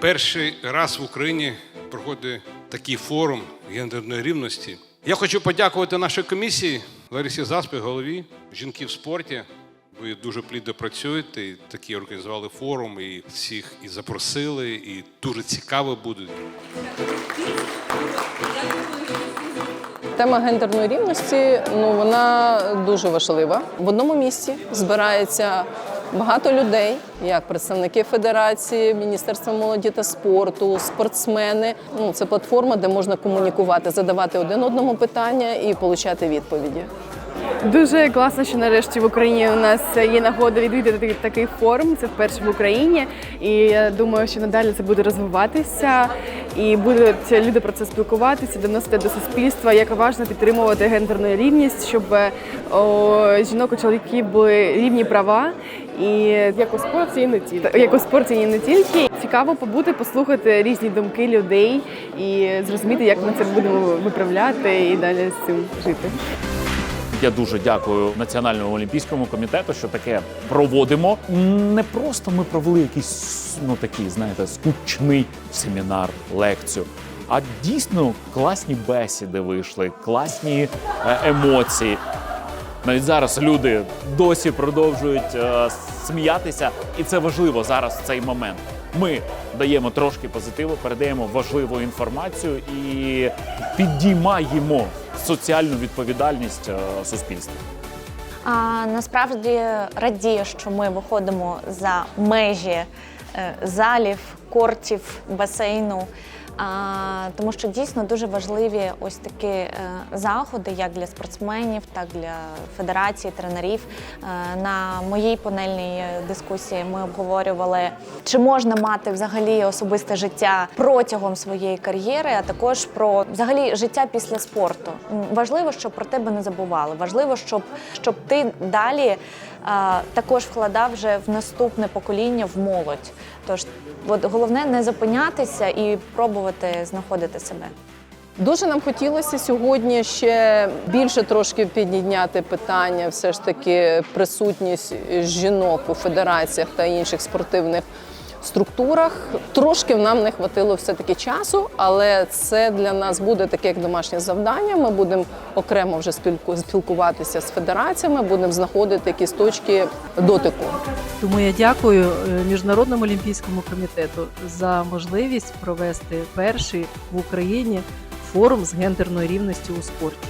Перший раз в Україні проходить такий форум гендерної рівності. Я хочу подякувати нашій комісії Ларисі Заспі, голові жінки в спорті. Ви дуже плідно працюєте, і такі організували форум, і всіх і запросили, і дуже цікаво буде. Тема гендерної рівності ну вона дуже важлива. В одному місці збирається багато людей, як представники федерації, міністерства молоді та спорту, спортсмени. Ну це платформа, де можна комунікувати, задавати один одному питання і отримати відповіді. Дуже класно, що нарешті в Україні у нас є нагода відвідати такий- форум. Це вперше в Україні. І я думаю, що надалі це буде розвиватися і будуть люди про це спілкуватися, доносити до суспільства, як важливо підтримувати гендерну рівність, щоб е, у жінок і чоловіків були рівні права. І як у спорті, і не тільки як у спорті, і не тільки цікаво побути, послухати різні думки людей і зрозуміти, як ми це будемо виправляти і далі з цим жити. Я дуже дякую Національному олімпійському комітету, що таке проводимо. Не просто ми провели якийсь ну такий, знаєте, скучний семінар, лекцію. А дійсно класні бесіди вийшли, класні е, емоції. Навіть зараз люди досі продовжують е, сміятися, і це важливо зараз в цей момент. Ми даємо трошки позитиву, передаємо важливу інформацію і підіймаємо соціальну відповідальність е, суспільства. А насправді радію, що ми виходимо за межі е, залів, кортів, басейну. Тому що дійсно дуже важливі ось такі е, заходи, як для спортсменів, так для федерації, тренерів. Е, на моїй панельній дискусії ми обговорювали, чи можна мати взагалі особисте життя протягом своєї кар'єри, а також про взагалі життя після спорту. Важливо, щоб про тебе не забували. Важливо, щоб, щоб ти далі також вкладав вже в наступне покоління, в молодь. Тож, от головне не зупинятися і пробувати знаходити себе. Дуже нам хотілося сьогодні ще більше трошки підняти питання, все ж таки присутність жінок у федераціях та інших спортивних структурах. Трошки нам не хватило все-таки часу, але це для нас буде таке як домашнє завдання. Ми будемо окремо вже спілку- спілкуватися з федераціями, будемо знаходити якісь точки дотику. Тому я дякую е, Міжнародному олімпійському комітету за можливість провести перший в Україні форум з гендерної рівності у спорті.